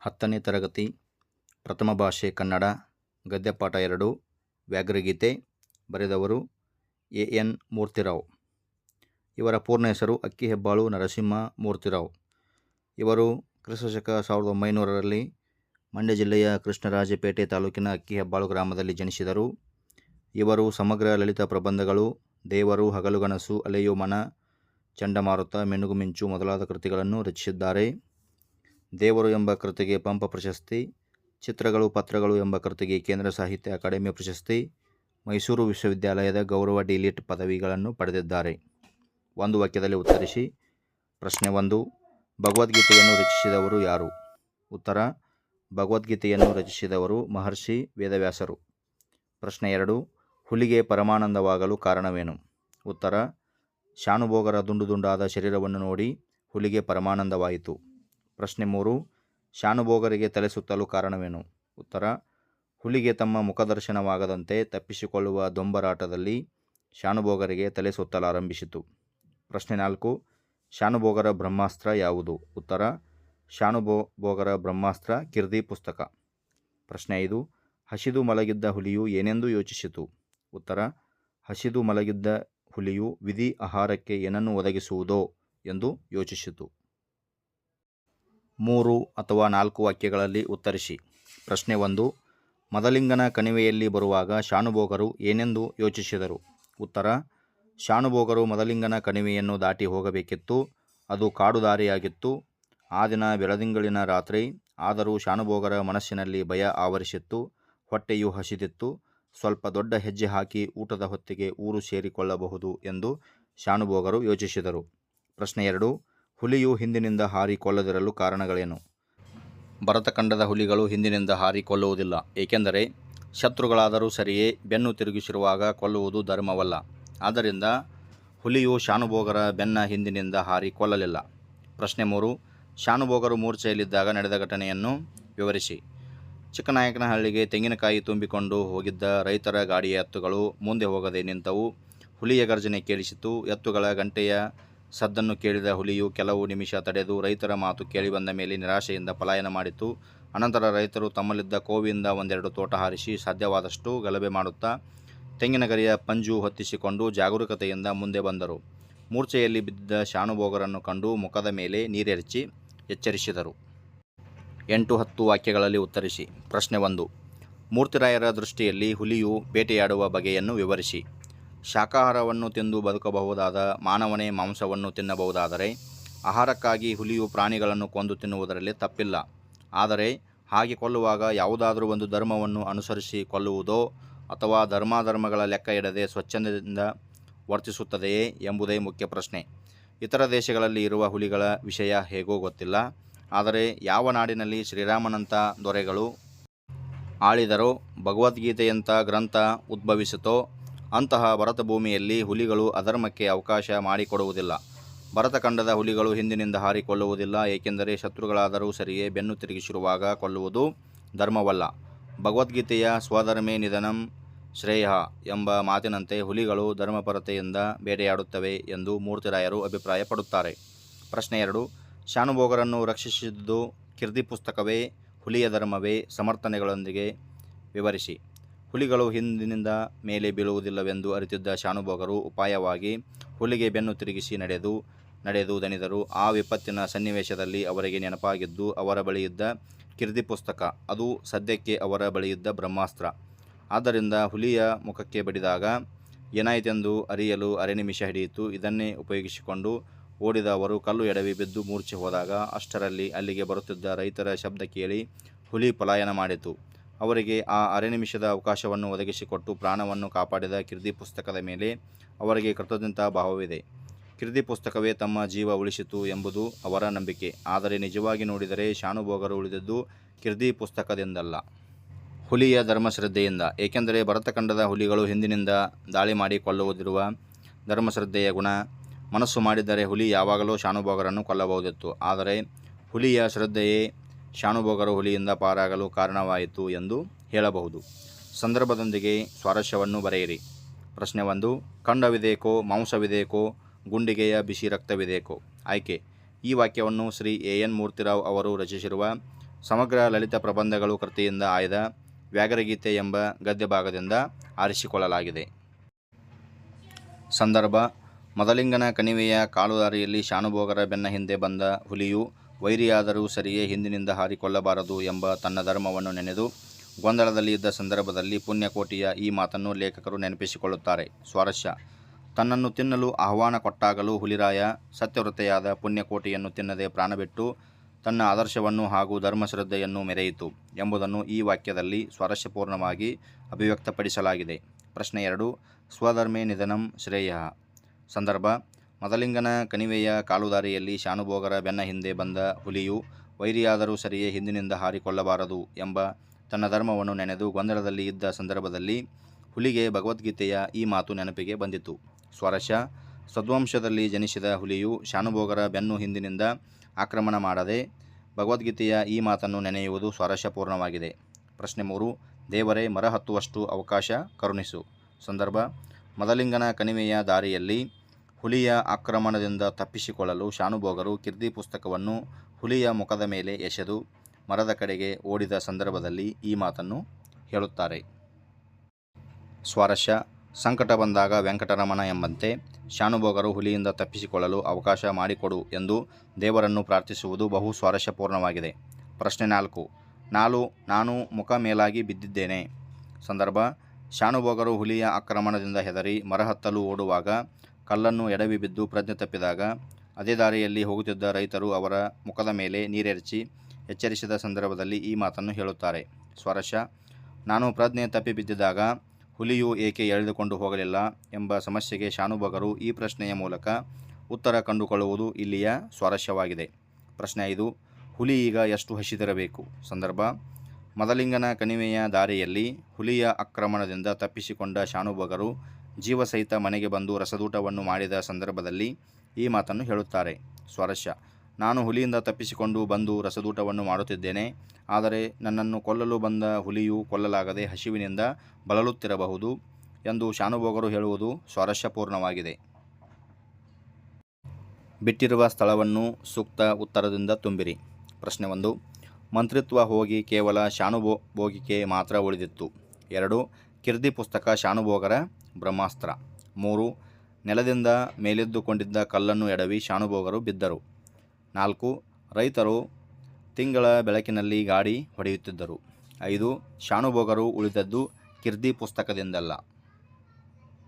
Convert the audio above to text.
ಹತ್ತನೇ ತರಗತಿ, ಪ್ರಥಮ ಭಾಷೆ ಕನ್ನಡ ಗದ್ಯಪಾಠ ಎರಡು, ವ್ಯಾಘ್ರಗೀತೆ ಬರೆದವರು ಎ. ಎನ್. ಮೂರ್ತಿರಾವ್. ಇವರ ಪೂರ್ಣ ಹೆಸರು ಅಕ್ಕಿ ಹೆಬ್ಬಾಳು ನರಸಿಂಹ ಮೂರ್ತಿರಾವ್. ಇವರು ಕ್ರಿಸ್ತಶಕ ಸಾವಿರದ ಒಂಬೈನೂರರಲ್ಲಿ ಮಂಡ್ಯ ಜಿಲ್ಲೆಯ ಕೃಷ್ಣರಾಜಪೇಟೆ ತಾಲೂಕಿನ ಅಕ್ಕಿ ಹೆಬ್ಬಾಳು ಗ್ರಾಮದಲ್ಲಿ ಜನಿಸಿದರು. ಇವರು ಸಮಗ್ರ ಲಲಿತ ಪ್ರಬಂಧಗಳು, ದೇವರು ಹಗಲುಗನಸು ಅಲೆಯು, ಮನ, ಚಂಡಮಾರುತ, ಮೆನುಗು, ಮಿಂಚು ಮೊದಲಾದ ಕೃತಿಗಳನ್ನು ರಚಿಸಿದ್ದಾರೆ. ದೇವರು ಎಂಬ ಕೃತಿಗೆ ಪಂಪ ಪ್ರಶಸ್ತಿ, ಚಿತ್ರಗಳು, ಪತ್ರಗಳು ಎಂಬ ಕೃತಿಗೆ ಕೇಂದ್ರ ಸಾಹಿತ್ಯ ಅಕಾಡೆಮಿ ಪ್ರಶಸ್ತಿ, ಮೈಸೂರು ವಿಶ್ವವಿದ್ಯಾಲಯದ ಗೌರವ ಡಿಲಿಟ್ ಪದವಿಗಳನ್ನು ಪಡೆದಿದ್ದಾರೆ. ಒಂದು ವಾಕ್ಯದಲ್ಲಿ ಉತ್ತರಿಸಿ. ಪ್ರಶ್ನೆ ಒಂದು, ಭಗವದ್ಗೀತೆಯನ್ನು ರಚಿಸಿದವರು ಯಾರು? ಉತ್ತರ, ಭಗವದ್ಗೀತೆಯನ್ನು ರಚಿಸಿದವರು ಮಹರ್ಷಿ, ವೇದವ್ಯಾಸರು. ಪ್ರಶ್ನೆ ಎರಡು, ಹುಲಿಗೆ ಪರಮಾನಂದವಾಗಲು ಕಾರಣವೇನು? ಉತ್ತರ ಶಾನುಭೋಗರ ದುಂಡು ದುಂಡಾದ ಶರೀರವನ್ನು ನೋಡಿ ಹುಲಿಗೆ ಪರಮಾನಂದವಾಯಿತು. ಪ್ರಶ್ನೆ ಮೂರು, ಶಾನುಭೋಗರಿಗೆ ತಲೆ ಸುತ್ತಲು ಕಾರಣವೇನು? ಉತ್ತರ, ಹುಲಿಗೆ ತಮ್ಮ ಮುಖದರ್ಶನವಾಗದಂತೆ ತಪ್ಪಿಸಿಕೊಳ್ಳುವ ದೊಂಬರಾಟದಲ್ಲಿ ಶಾನುಭೋಗರಿಗೆ ತಲೆ ಸುತ್ತಲಾರಂಭಿಸಿತು ಪ್ರಶ್ನೆ ನಾಲ್ಕು, ಶಾನುಭೋಗರ ಬ್ರಹ್ಮಾಸ್ತ್ರ ಯಾವುದು? ಉತ್ತರ ಶಾನುಭೋ ಭೋಗರ ಬ್ರಹ್ಮಾಸ್ತ್ರ ಕಿರ್ದಿ ಪುಸ್ತಕ. ಪ್ರಶ್ನೆ ಐದು, ಹಸಿದು ಮಲಗಿದ್ದ ಹುಲಿಯು ಏನೆಂದು ಯೋಚಿಸಿತು? ಉತ್ತರ, ಹಸಿದು ಮಲಗಿದ್ದ ಹುಲಿಯು ವಿಧಿ ಆಹಾರಕ್ಕೆ ಏನನ್ನು ಒದಗಿಸುವುದೋ ಎಂದು ಯೋಚಿಸಿತು. ಮೂರು ಅಥವಾ ನಾಲ್ಕು ವಾಕ್ಯಗಳಲ್ಲಿ ಉತ್ತರಿಸಿ. ಪ್ರಶ್ನೆ ಒಂದು, ಮದಲಿಂಗನ ಕಣಿವೆಯಲ್ಲಿ ಬರುವಾಗ ಶಾನುಭೋಗರು ಏನೆಂದು ಯೋಚಿಸಿದರು? ಉತ್ತರ ಶಾನುಭೋಗರು ಮದಲಿಂಗನ ಕಣಿವೆಯನ್ನು ದಾಟಿ ಹೋಗಬೇಕಿತ್ತು, ಅದು ಕಾಡು ದಾರಿಯಾಗಿತ್ತು ಆ ದಿನ ಬೆಳದಿಂಗಳಿನ ರಾತ್ರಿ, ಆದರೂ ಶಾನುಭೋಗರ ಮನಸ್ಸಿನಲ್ಲಿ ಭಯ ಆವರಿಸಿತ್ತು, ಹೊಟ್ಟೆಯು ಹಸಿದಿತ್ತು. ಸ್ವಲ್ಪ ದೊಡ್ಡ ಹೆಜ್ಜೆ ಹಾಕಿ ಊಟದ ಹೊತ್ತಿಗೆ ಊರು ಸೇರಿಕೊಳ್ಳಬಹುದು ಎಂದು ಶಾನುಭೋಗರು ಯೋಚಿಸಿದರು. ಪ್ರಶ್ನೆ ಎರಡು ಹುಲಿಯು ಹಿಂದಿನಿಂದ ಹಾರಿ ಕೊಲ್ಲದಿರಲು ಕಾರಣಗಳೇನು? ಭರತಖಂಡದ ಹುಲಿಗಳು ಹಿಂದಿನಿಂದ ಹಾರಿ ಕೊಲ್ಲುವುದಿಲ್ಲ, ಏಕೆಂದರೆ ಶತ್ರುಗಳಾದರೂ ಸರಿಯೇ ಬೆನ್ನು ತಿರುಗಿಸಿರುವಾಗ ಕೊಲ್ಲುವುದು ಧರ್ಮವಲ್ಲ. ಆದ್ದರಿಂದ ಹುಲಿಯು ಶಾನುಭೋಗರ ಬೆನ್ನ ಹಿಂದಿನಿಂದ ಹಾರಿ ಕೊಲ್ಲಲಿಲ್ಲ. ಪ್ರಶ್ನೆ ಮೂರು, ಶಾನುಭೋಗರು ಮೂರ್ಛೆಯಲ್ಲಿದ್ದಾಗ ನಡೆದ ಘಟನೆಯನ್ನು ವಿವರಿಸಿ. ಚಿಕ್ಕನಾಯಕನಹಳ್ಳಿಗೆ ತೆಂಗಿನಕಾಯಿ ತುಂಬಿಕೊಂಡು ಹೋಗಿದ್ದ ರೈತರ ಗಾಡಿಯ ಎತ್ತುಗಳು ಮುಂದೆ ಹೋಗದೆ ನಿಂತವು. ಹುಲಿಯ ಗರ್ಜನೆ ಕೇಳಿಸಿತು ಎತ್ತುಗಳ ಗಂಟೆಯ ಸದ್ದನ್ನು ಕೇಳಿದ ಹುಲಿಯು ಕೆಲವು ನಿಮಿಷ ತಡೆದು ರೈತರ ಮಾತು ಕೇಳಿಬಂದ ಮೇಲೆ ನಿರಾಶೆಯಿಂದ ಪಲಾಯನ ಮಾಡಿತು. ಅನಂತರ ರೈತರು ತಮ್ಮಲ್ಲಿದ್ದ ಕೋವಿಯಿಂದ ಒಂದೆರಡು ತೋಟ ಹಾರಿಸಿ ಸಾಧ್ಯವಾದಷ್ಟು ಗಲಭೆ ಮಾಡುತ್ತಾ ತೆಂಗಿನ ಗರಿಯ ಪಂಜು ಹೊತ್ತಿಸಿಕೊಂಡು ಜಾಗರೂಕತೆಯಿಂದ ಮುಂದೆ ಬಂದರು. ಮೂರ್ಛೆಯಲ್ಲಿ ಬಿದ್ದ ಶಾನುಭೋಗರನ್ನು ಕಂಡು ಮುಖದ ಮೇಲೆ ನೀರೆರಚಿ ಎಚ್ಚರಿಸಿದರು. ಎಂಟು ಹತ್ತು ವಾಕ್ಯಗಳಲ್ಲಿ ಉತ್ತರಿಸಿ. ಪ್ರಶ್ನೆ ಒಂದು. ಮೂರ್ತಿರಾಯರ ದೃಷ್ಟಿಯಲ್ಲಿ ಹುಲಿಯು ಬೇಟೆಯಾಡುವ ಬಗೆಯನ್ನು ವಿವರಿಸಿ. ಶಾಕಾಹಾರವನ್ನು ತಿಂದು ಬದುಕಬಹುದಾದ ಮಾನವನೇ ಮಾಂಸವನ್ನು ತಿನ್ನಬಹುದಾದರೆ ಆಹಾರಕ್ಕಾಗಿ ಹುಲಿಯು ಪ್ರಾಣಿಗಳನ್ನು ಕೊಂದು ತಿನ್ನುವುದರಲ್ಲಿ ತಪ್ಪಿಲ್ಲ. ಆದರೆ ಹಾಗೆ ಕೊಲ್ಲುವಾಗ ಯಾವುದಾದರೂ ಒಂದು ಧರ್ಮವನ್ನು ಅನುಸರಿಸಿ ಕೊಲ್ಲುವುದೋ ಅಥವಾ ಧರ್ಮಾಧರ್ಮಗಳ ಲೆಕ್ಕ ಇಡದೆ ಸ್ವಚ್ಛಂದದಿಂದ ವರ್ತಿಸುತ್ತದೆಯೇ ಎಂಬುದೇ ಮುಖ್ಯ ಪ್ರಶ್ನೆ. ಇತರ ದೇಶಗಳಲ್ಲಿ ಇರುವ ಹುಲಿಗಳ ವಿಷಯ ಹೇಗೋ ಗೊತ್ತಿಲ್ಲ. ಆದರೆ ಯಾವ ನಾಡಿನಲ್ಲಿ ಶ್ರೀರಾಮನಂಥ ದೊರೆಗಳು ಆಳಿದರೋ ಭಗವದ್ಗೀತೆಯಂಥ ಗ್ರಂಥ ಉದ್ಭವಿಸಿತೋ ಅಂತಹ ಭರತ ಭೂಮಿಯಲ್ಲಿ ಹುಲಿಗಳು ಅಧರ್ಮಕ್ಕೆ ಅವಕಾಶ ಮಾಡಿಕೊಡುವುದಿಲ್ಲ. ಭರತಖಂಡದ ಹುಲಿಗಳು ಹಿಂದಿನಿಂದ ಹಾರಿಕೊಳ್ಳುವುದಿಲ್ಲ, ಏಕೆಂದರೆ ಶತ್ರುಗಳಾದರೂ ಸರಿಯೇ ಬೆನ್ನು ತಿರುಗಿಸಿರುವಾಗ ಕೊಲ್ಲುವುದು ಧರ್ಮವಲ್ಲ. ಭಗವದ್ಗೀತೆಯ ಸ್ವಧರ್ಮೇ ನಿಧನಂ ಶ್ರೇಯ ಎಂಬ ಮಾತಿನಂತೆ ಹುಲಿಗಳು ಧರ್ಮಪರತೆಯಿಂದ ಬೇಟೆಯಾಡುತ್ತವೆ ಎಂದು ಮೂರ್ತಿರಾಯರು ಅಭಿಪ್ರಾಯಪಡುತ್ತಾರೆ. ಪ್ರಶ್ನೆ ಎರಡು ಶಾನುಭೋಗರನ್ನು ರಕ್ಷಿಸಿದ್ದು ಕಿರ್ದಿ ಪುಸ್ತಕವೇ, ಹುಲಿಯ ಧರ್ಮವೇ ಸಮರ್ಥನೆಗಳೊಂದಿಗೆ? ವಿವರಿಸಿ. ಹುಲಿಗಳು ಹಿಂದಿನಿಂದ ಮೇಲೆ ಬೀಳುವುದಿಲ್ಲವೆಂದು ಅರಿತಿದ್ದ ಶಾನುಭೋಗರು ಉಪಾಯವಾಗಿ ಹುಲಿಗೆ ಬೆನ್ನು ತಿರುಗಿಸಿ ನಡೆದು ನಡೆದು ದಣಿದರು. ಆ ವಿಪತ್ತಿನ ಸನ್ನಿವೇಶದಲ್ಲಿ ಅವರಿಗೆ ನೆನಪಾಗಿದ್ದು ಅವರ ಬಳಿಯಿದ್ದ ಕಿರ್ದಿ ಪುಸ್ತಕ, ಅದು ಸದ್ಯಕ್ಕೆ ಅವರ ಬಳಿಯಿದ್ದ ಬ್ರಹ್ಮಾಸ್ತ್ರ. ಆದ್ದರಿಂದ ಹುಲಿಯ ಮುಖಕ್ಕೆ ಬಡಿದಾಗ ಏನಾಯಿತೆಂದು ಅರಿಯಲು ಅರೆ ನಿಮಿಷ ಹಿಡಿಯಿತು. ಇದನ್ನೇ ಉಪಯೋಗಿಸಿಕೊಂಡು ಓಡಿದ ಅವರು ಕಲ್ಲು ಎಡವಿ ಬಿದ್ದು ಮೂರ್ಛೆ ಹೋದಾಗ ಅಷ್ಟರಲ್ಲಿ ಅಲ್ಲಿಗೆ ಬರುತ್ತಿದ್ದ ರೈತರ ಶಬ್ದ ಕೇಳಿ ಹುಲಿ ಪಲಾಯನ ಮಾಡಿತು. ಅವರಿಗೆ ಆ ಅರೆ ನಿಮಿಷದ ಅವಕಾಶವನ್ನು ಒದಗಿಸಿಕೊಟ್ಟು ಪ್ರಾಣವನ್ನು ಕಾಪಾಡಿದ ಕಿರ್ದಿ ಪುಸ್ತಕದ ಮೇಲೆ ಅವರಿಗೆ ಕೃತಜ್ಞತಾ ಭಾವವಿದೆ. ಕಿರ್ದಿ ಪುಸ್ತಕವೇ ತಮ್ಮ ಜೀವ ಉಳಿಸಿತು ಎಂಬುದು ಅವರ ನಂಬಿಕೆ. ಆದರೆ ನಿಜವಾಗಿ ನೋಡಿದರೆ ಶಾನುಭೋಗರು ಉಳಿದದ್ದು ಕಿರ್ದಿ ಪುಸ್ತಕದಿಂದಲ್ಲ. ಹುಲಿಯ ಧರ್ಮಶ್ರದ್ಧೆಯಿಂದ. ಏಕೆಂದರೆ ಭರತಖಂಡದ ಹುಲಿಗಳು ಹಿಂದಿನಿಂದ ದಾಳಿ ಮಾಡಿ ಕೊಲ್ಲುವುದಿರುವ ಧರ್ಮಶ್ರದ್ಧೆಯ ಗುಣ. ಮನಸ್ಸು ಮಾಡಿದರೆ ಹುಲಿ ಯಾವಾಗಲೂ ಶಾನುಭೋಗರನ್ನು ಕೊಲ್ಲಬಹುದಿತ್ತು. ಆದರೆ ಹುಲಿಯ ಶ್ರದ್ಧೆಯೇ ಶಾನುಭೋಗರು ಹುಲಿಯಿಂದ ಪಾರಾಗಲು ಕಾರಣವಾಯಿತು ಎಂದು ಹೇಳಬಹುದು. ಸಂದರ್ಭದೊಂದಿಗೆ ಸ್ವಾರಸ್ಯವನ್ನು ಬರೆಯಿರಿ. ಪ್ರಶ್ನೆ ಒಂದು, ಖಂಡವಿದೇಕೋ, ಮಾಂಸವಿದೇಕೋ, ಗುಂಡಿಗೆಯ ಬಿಸಿ ರಕ್ತವಿದೇಕೋ? ಆಯ್ಕೆ, ಈ ವಾಕ್ಯವನ್ನು ಶ್ರೀ ಎ ಎನ್ ಮೂರ್ತಿರಾವ್ ಅವರು ರಚಿಸಿರುವ ಸಮಗ್ರ ಲಲಿತ ಪ್ರಬಂಧಗಳು ಕೃತಿಯಿಂದ ಆಯ್ದ ವ್ಯಾಘ್ರಗೀತೆ ಎಂಬ ಗದ್ಯ ಭಾಗದಿಂದ ಆರಿಸಿಕೊಳ್ಳಲಾಗಿದೆ. ಸಂದರ್ಭ, ಮೊದಲಿಂಗನ ಕಣಿವೆಯ ಕಾಲುದಾರಿಯಲ್ಲಿ ಶಾನುಭೋಗರ ಬೆನ್ನ ಹಿಂದೆ ಬಂದ ಹುಲಿಯು ವೈರಿಯಾದರೂ ಸರಿಯೇ ಹಿಂದಿನಿಂದ ಹಾರಿಕೊಳ್ಳಬಾರದು ಎಂಬ ತನ್ನ ಧರ್ಮವನ್ನು ನೆನೆದು ಗೊಂದಲದಲ್ಲಿ ಇದ್ದ ಸಂದರ್ಭದಲ್ಲಿ ಪುಣ್ಯಕೋಟಿಯ ಈ ಮಾತನ್ನು ಲೇಖಕರು ನೆನಪಿಸಿಕೊಳ್ಳುತ್ತಾರೆ. ಸ್ವಾರಸ್ಯ. ತನ್ನನ್ನು ತಿನ್ನಲು ಆಹ್ವಾನ ಕೊಟ್ಟಾಗಲೂ ಹುಲಿರಾಯ ಸತ್ಯವ್ರತೆಯಾದ ಪುಣ್ಯಕೋಟಿಯನ್ನು ತಿನ್ನದೆ ಪ್ರಾಣಬಿಟ್ಟು ತನ್ನ ಆದರ್ಶವನ್ನು ಹಾಗೂ ಧರ್ಮಶ್ರದ್ಧೆಯನ್ನು ಮೆರೆಯಿತು ಎಂಬುದನ್ನು ಈ ವಾಕ್ಯದಲ್ಲಿ ಸ್ವಾರಸ್ಯಪೂರ್ಣವಾಗಿ ಅಭಿವ್ಯಕ್ತಪಡಿಸಲಾಗಿದೆ. ಪ್ರಶ್ನೆ ಎರಡು. ಸ್ವಧರ್ಮೇ ನಿಧನಂ ಶ್ರೇಯ. ಸಂದರ್ಭ. ಮದಲಿಂಗನ ಕಣಿವೆಯ ಕಾಲುದಾರಿಯಲ್ಲಿ ಶಾನುಭೋಗರ ಬೆನ್ನ ಹಿಂದೆ ಬಂದ ಹುಲಿಯು ವೈರಿಯಾದರೂ ಸರಿಯೇ ಹಿಂದಿನಿಂದ ಹಾರಿಕೊಳ್ಳಬಾರದು ಎಂಬ ತನ್ನ ಧರ್ಮವನ್ನು ನೆನೆದು ಗೊಂದಲದಲ್ಲಿ ಇದ್ದ ಸಂದರ್ಭದಲ್ಲಿ ಹುಲಿಗೆ ಭಗವದ್ಗೀತೆಯ ಈ ಮಾತು ನೆನಪಿಗೆ ಬಂದಿತು. ಸ್ವರಶ, ಸದ್ವಂಶದಲ್ಲಿ ಜನಿಸಿದ ಹುಲಿಯು ಶಾನುಭೋಗರ ಬೆನ್ನು ಹಿಂದಿನಿಂದ ಆಕ್ರಮಣ ಮಾಡದೆ ಭಗವದ್ಗೀತೆಯ ಈ ಮಾತನ್ನು ನೆನೆಯುವುದು ಸ್ವಾರಸ್ಯಪೂರ್ಣವಾಗಿದೆ ಪ್ರಶ್ನೆ ಮೂರು, ದೇವರೇ ಮರ ಹತ್ತುವಷ್ಟು ಅವಕಾಶ ಕರುಣಿಸು. ಸಂದರ್ಭ, ಮದಲಿಂಗನ ಕಣಿವೆಯ ದಾರಿಯಲ್ಲಿ ಹುಲಿಯ ಆಕ್ರಮಣದಿಂದ ತಪ್ಪಿಸಿಕೊಳ್ಳಲು ಶಾನುಭೋಗರು ಕಿರ್ದಿ ಪುಸ್ತಕವನ್ನು ಹುಲಿಯ ಮುಖದ ಮೇಲೆ ಎಸೆದು ಮರದ ಕಡೆಗೆ ಓಡಿದ ಸಂದರ್ಭದಲ್ಲಿ ಈ ಮಾತನ್ನು ಹೇಳುತ್ತಾರೆ. ಸ್ವಾರಸ್ಯ, ಸಂಕಟ ಬಂದಾಗ ವೆಂಕಟರಮಣ ಎಂಬಂತೆ ಶಾನುಭೋಗರು ಹುಲಿಯಿಂದ ತಪ್ಪಿಸಿಕೊಳ್ಳಲು ಅವಕಾಶ ಮಾಡಿಕೊಡು ಎಂದು ದೇವರನ್ನು ಪ್ರಾರ್ಥಿಸುವುದು ಬಹು ಸ್ವಾರಸ್ಯಪೂರ್ಣವಾಗಿದೆ. ಪ್ರಶ್ನೆ ನಾಲ್ಕು, ನಾಲು, ನಾನು ಮುಖ ಮೇಲಾಗಿ ಬಿದ್ದಿದ್ದೇನೆ. ಸಂದರ್ಭ, ಶಾನುಭೋಗರು ಹುಲಿಯ ಆಕ್ರಮಣದಿಂದ ಹೆದರಿ ಮರಹತ್ತಲು ಓಡುವಾಗ ಕಲ್ಲನ್ನು ಎಡವಿ ಬಿದ್ದು ಪ್ರಜ್ಞೆ ತಪ್ಪಿದಾಗ, ಅದೇ ದಾರಿಯಲ್ಲಿ ಹೋಗುತ್ತಿದ್ದ ರೈತರು ಅವರ ಮುಖದ ಮೇಲೆ ನೀರೆರಚಿ ಎಚ್ಚರಿಸಿದ ಸಂದರ್ಭದಲ್ಲಿ ಈ ಮಾತನ್ನು ಹೇಳುತ್ತಾರೆ. ಸ್ವರಶ, ನಾನು ಪ್ರಜ್ಞೆ ತಪ್ಪಿ ಬಿದ್ದಿದಾಗ ಹುಲಿಯು ಏಕೆ ಎಳೆದುಕೊಂಡು ಹೋಗಲಿಲ್ಲ ಎಂಬ ಸಮಸ್ಯೆಗೆ ಶಾನುಭಗರು ಈ ಪ್ರಶ್ನೆಯ ಮೂಲಕ ಉತ್ತರ ಕಂಡುಕೊಳ್ಳುವುದು ಇಲ್ಲಿಯ ಸ್ವಾರಸ್ಯವಾಗಿದೆ ಪ್ರಶ್ನೆ ಐದು, ಹುಲಿ ಈಗ ಎಷ್ಟು ಹಸಿದಿರಬೇಕು? ಸಂದರ್ಭ, ಮದಲಿಂಗನ ಕಣಿವೆಯ ದಾರಿಯಲ್ಲಿ ಹುಲಿಯ ಆಕ್ರಮಣದಿಂದ ತಪ್ಪಿಸಿಕೊಂಡ ಶಾನುಭೋಗರು ಜೀವಸಹಿತ ಮನೆಗೆ ಬಂದು ರಸದೂಟವನ್ನು ಮಾಡಿದ ಸಂದರ್ಭದಲ್ಲಿ ಈ ಮಾತನ್ನು ಹೇಳುತ್ತಾರೆ. ಸ್ವಾರಸ್ಯ. ನಾನು ಹುಲಿಯಿಂದ ತಪ್ಪಿಸಿಕೊಂಡು ಬಂದು ರಸದೂಟವನ್ನು ಮಾಡುತ್ತಿದ್ದೇನೆ. ಆದರೆ ನನ್ನನ್ನು ಕೊಲ್ಲಲು ಬಂದ ಹುಲಿಯು ಕೊಲ್ಲಲಾಗದೆ ಹಸಿವಿನಿಂದ ಬಳಲುತ್ತಿರಬಹುದು ಎಂದು ಶಾನುಭೋಗರು ಹೇಳುವುದು ಸ್ವಾರಸ್ಯಪೂರ್ಣವಾಗಿದೆ. ಬಿಟ್ಟಿರುವ ಸ್ಥಳವನ್ನು ಸೂಕ್ತ ಉತ್ತರದಿಂದ ತುಂಬಿರಿ. ಪ್ರಶ್ನೆ ಒಂದು. ಮಂತ್ರಿತ್ವ ಹೋಗಿ ಕೇವಲ ಶಾನುಭೋ ಭೋಗಿಕೆ ಮಾತ್ರ ಉಳಿದಿತ್ತು. ಎರಡು. ಕಿರ್ದಿ ಪುಸ್ತಕ ಶಾನುಭೋಗರ ಬ್ರಹ್ಮಾಸ್ತ್ರ. ಮೂರು, ನೆಲದಿಂದ ಮೇಲೆದ್ದುಕೊಂಡಿದ್ದ ಕಲ್ಲನ್ನು ಎಡವಿ ಶಾನುಭೋಗರು ಬಿದ್ದರು. ನಾಲ್ಕು, ರೈತರು ತಿಂಗಳ ಬೆಳಕಿನಲ್ಲಿ ಗಾಡಿ ಹೊಡೆಯುತ್ತಿದ್ದರು. ಐದು ಶಾನುಭೋಗರು ಉಳಿದದ್ದು ಕಿರ್ದಿ ಪುಸ್ತಕದಿಂದಲ್ಲ.